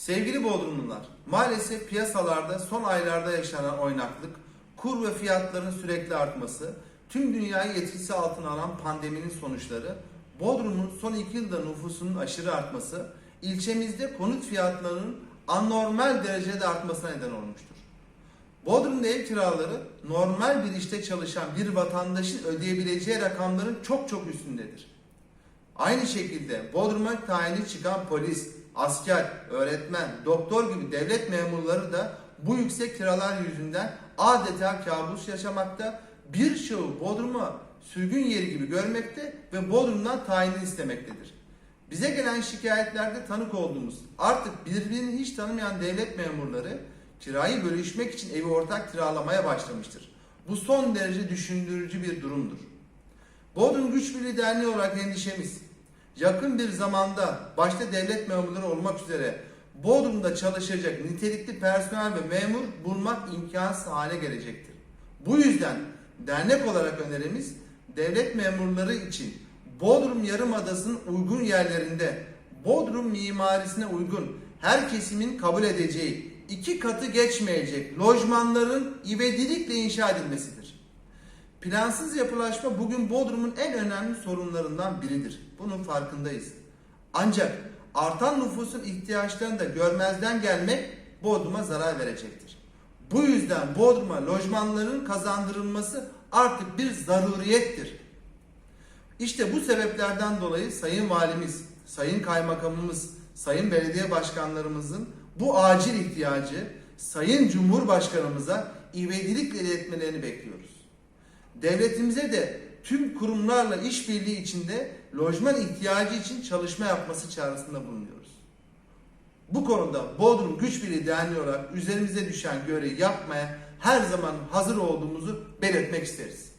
Sevgili Bodrumlular, maalesef piyasalarda son aylarda yaşanan oynaklık, kur ve fiyatların sürekli artması, tüm dünyayı etkisi altına alan pandeminin sonuçları, Bodrum'un son iki yılda nüfusunun aşırı artması, ilçemizde konut fiyatlarının anormal derecede artmasına neden olmuştur. Bodrum'da ev kiraları normal bir işte çalışan bir vatandaşın ödeyebileceği rakamların çok çok üstündedir. Aynı şekilde Bodrum'a tayini çıkan polis, asker, öğretmen, doktor gibi devlet memurları da bu yüksek kiralar yüzünden adeta kabus yaşamakta, birçoğu Bodrum'a sürgün yeri gibi görmekte ve Bodrum'dan tayini istemektedir. Bize gelen şikayetlerde tanık olduğumuz artık birbirini hiç tanımayan devlet memurları kirayı bölüşmek için evi ortak kiralamaya başlamıştır. Bu son derece düşündürücü bir durumdur. Bodrum Güç Birliği Derneği olarak endişemiz yakın bir zamanda başta devlet memurları olmak üzere Bodrum'da çalışacak nitelikli personel ve memur bulmak imkansız hale gelecektir. Bu yüzden dernek olarak önerimiz devlet memurları için Bodrum Yarımadası'nın uygun yerlerinde Bodrum mimarisine uygun her kesimin kabul edeceği iki katı geçmeyecek lojmanların ivedilikle inşa edilmesidir. Plansız yapılaşma bugün Bodrum'un en önemli sorunlarından biridir. Bunun farkındayız. Ancak artan nüfusun ihtiyaçlarını da görmezden gelmek Bodrum'a zarar verecektir. Bu yüzden Bodrum'a lojmanların kazandırılması artık bir zaruriyettir. İşte bu sebeplerden dolayı Sayın Valimiz, Sayın Kaymakamımız, Sayın Belediye Başkanlarımızın bu acil ihtiyacı Sayın Cumhurbaşkanımıza ivedilikle iletmelerini bekliyoruz. Devletimize de tüm kurumlarla işbirliği içinde lojman ihtiyacı için çalışma yapması çağrısında bulunuyoruz. Bu konuda Bodrum Güç Birliği Derneği olarak üzerimize düşen görevi yapmaya her zaman hazır olduğumuzu belirtmek isteriz.